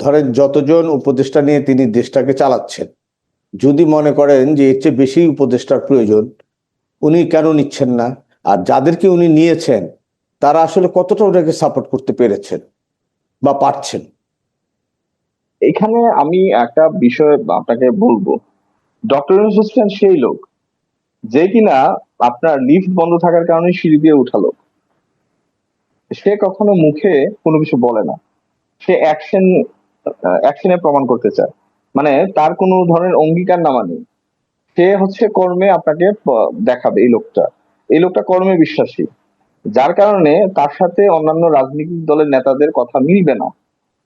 ধরেন যতজন উপদেষ্টা নিয়ে তিনি দেশটাকে চালাচ্ছেন, যদি মনে করেন যে এর চেয়ে বেশি উপদেষ্টার প্রয়োজন, উনি কেন নিচ্ছেন না? আর যাদেরকে উনি নিয়েছেন, তারা আসলে কতটা ওনাকে সাপোর্ট করতে পেরেছেন বা পারছেন? এখানে আমি একটা বিষয় আপনাকে বলব। ডক্টর হোসেন সেই লোক, যে কিনা আপনার লিফট বন্ধ থাকার কারণে সিঁড়ি দিয়ে উঠালো সে কখনো মুখে কোনো কিছু বলে না। সে অ্যাকশন অ্যাকশনে প্রমাণ করতে চায়। মানে তার কোনো ধরনের অঙ্গীকার নামা নেই। সে হচ্ছে কর্মে আপনাকে দেখাবে এই লোকটা। এই লোকটা কর্মে বিশ্বাসী। যার কারণে তার সাথে অন্যান্য রাজনৈতিক দলের নেতাদের কথা মিলবে না।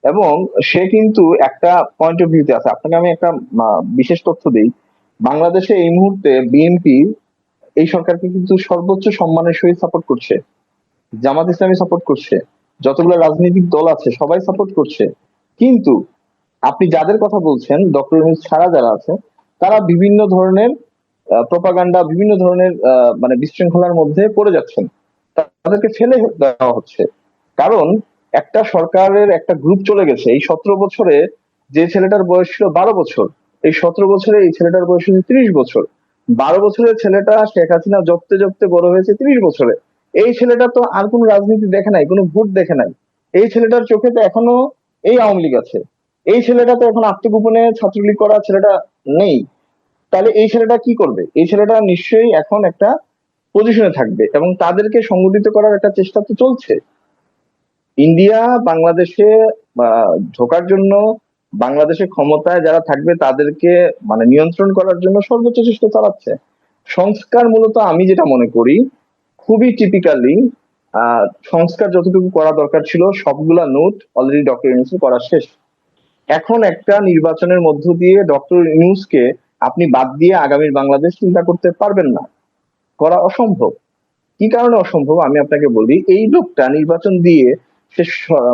এবং সে কিন্তু একটা পয়েন্ট অফ ভিউতে আছে। আপনাকে আমি একটা বিশেষ তথ্য দিই। বাংলাদেশে এই মুহূর্তে বিএনপি এই সরকারকে কিন্তু সর্বোচ্চ সম্মানের সহিত সাপোর্ট করছে। জামাত ইসলামী সাপোর্ট করছে। যতগুলো রাজনৈতিক দল আছে, সবাই সাপোর্ট করছে। কিন্তু আপনি যাদের কথা বলছেন, ডক্টর ইউনুস ছাড়া যারা আছে, তারা বিভিন্ন ধরনের প্রপাগান্ডা বিভিন্ন ধরনের মানে বিশৃঙ্খলার মধ্যে পড়ে যাচ্ছেন। তাদেরকে ফেলে দেওয়া হচ্ছে। কারণ একটা সরকারের একটা গ্রুপ চলে গেছে। এই সতেরো বছরে যে ছেলেটার বয়স ছিল বারো বছর, এই সতেরো বছরে এই ছেলেটার বয়স হচ্ছে ত্রিশ বছর। বারো বছরের ছেলেটা শেখ হাসিনা জপতে জপতে বড় হয়েছে ত্রিশ বছরে। এই ছেলেটা তো আর কোনো রাজনীতি দেখে নাই, কোনো ভোট দেখে নাই। এই ছেলেটার চোখে তো এখনও এই আওয়ামী লীগ আছে। এই ছেলেটা তো এখন আত্মগোপনে ছাত্রলীগ করা ছেলেটা নেই। তাহলে এই ছেলেটা কি করবে? এই ছেলেটা নিশ্চয়ই এখন একটা পজিশনে থাকবে এবং তাদেরকে সংগঠিত করার একটা চেষ্টা তো চলছে। ইন্ডিয়া, বাংলাদেশে ঢোকার জন্য বাংলাদেশে ক্ষমতায় যারা থাকবে তাদেরকে মানে নিয়ন্ত্রণ করার জন্য সর্বোচ্চ চেষ্টা চালাচ্ছে। সংস্কার মূলত আমি যেটা মনে করি, খুবই টিপিক্যালি সংস্কার যতটুকু করা দরকার ছিল, সবগুলা নোট অলরেডি ডক্টর ইউনুসের করা শেষ। এখন একটা নির্বাচনের মধ্য দিয়ে ডক্টর ইউনুসকে আপনি বাদ দিয়ে আগামীর বাংলাদেশ চিন্তা করতে পারবেন না। করা অসম্ভব। কি কারণে অসম্ভব? আমি আপনাকে বলি, এই লোকটা নির্বাচন দিয়ে সে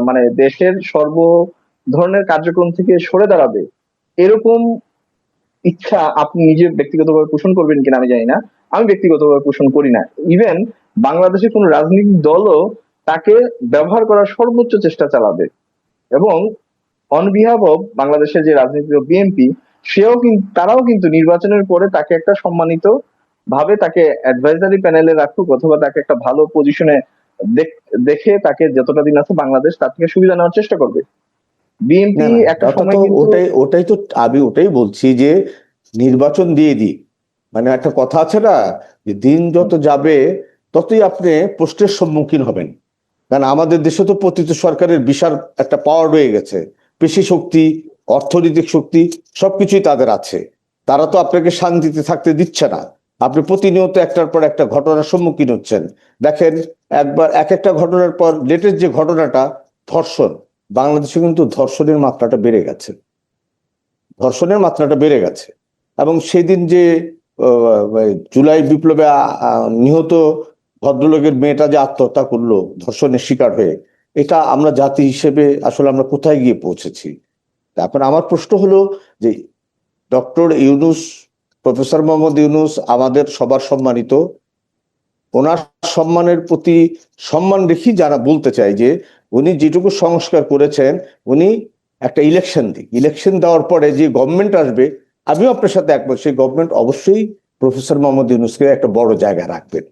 মানে দেশের সর্ব ধরনের কার্যক্রম থেকে সরে দাঁড়াবে। এরকম ইচ্ছা আপনি নিজে ব্যক্তিগতভাবে পোষণ করবেন কিনা আমি জানি না। আমি ব্যক্তিগতভাবে পোষণ করি না। ইভেন বাংলাদেশের কোন রাজনৈতিক দলও তাকে ব্যবহার করার সর্বোচ্চ চেষ্টা চালাবে। এবং অন বিহাফ অফ বাংলাদেশের যে রাজনীতি বিএনপি সেও কিন্তু তারাও কিন্তু নির্বাচনের পরে তাকে একটা সম্মানিত ভাবে তাকে অ্যাডভাইজারি প্যানেলে রাখুক অথবা তাকে একটা ভালো পজিশনে দেখে তাকে যতটা দিন আছে বাংলাদেশ তার থেকে সুবিধা নেওয়ার চেষ্টা করবে। বিএনপি একটা সময় ওটাই ওটাই তো আমি ওটাই বলছি যে নির্বাচন দিয়ে দিই মানে একটা কথা আছে না যে দিন যত যাবে ততই আপনি প্রশ্নের সম্মুখীন হবেন। কারণ আমাদের দেশে তো পতিত সরকারের বিশাল একটা পাওয়ার রয়ে গেছে। পেশি শক্তি, অর্থনৈতিক শক্তি, সবকিছুই তাদের আছে। তারা তো আপনাকে শান্তিতে থাকতে দিচ্ছে না। আপনি প্রতিনিয়ত একটার পর একটা ঘটনার সম্মুখীন হচ্ছেন। দেখেন, একবার এক একটা ঘটনার পর লেটেস্ট যে ঘটনাটা, ধর্ষণ। বাংলাদেশে কিন্তু ধর্ষণের মাত্রাটা বেড়ে গেছে। ধর্ষণের মাত্রাটা বেড়ে গেছে। এবং সেদিন যে জুলাই বিপ্লবে নিহত ভদ্রলোকের মেয়েটা যে আত্মহত্যা করল, ধর্ষণের শিকার হয়ে এটা আমরা জাতি হিসেবে আসলে আমরা কোথায় গিয়ে পৌঁছেছি? তারপর আমার প্রশ্ন হলো যে ডক্টর ইউনুস, প্রফেসর মোহাম্মদ ইউনুস আমাদের সবার সম্মানিত। ওনার সম্মানের প্রতি সম্মান রেখেই যারা বলতে চাই যে উনি যেটুকু সংস্কার করেছেন, উনি একটা ইলেকশন দিক। ইলেকশন দেওয়ার পরে যে গভর্নমেন্ট আসবে, আমিও আপনার সাথে একমত, সেই গভর্নমেন্ট অবশ্যই প্রফেসর মোহাম্মদ ইউনুসকে একটা বড় জায়গা রাখবেন।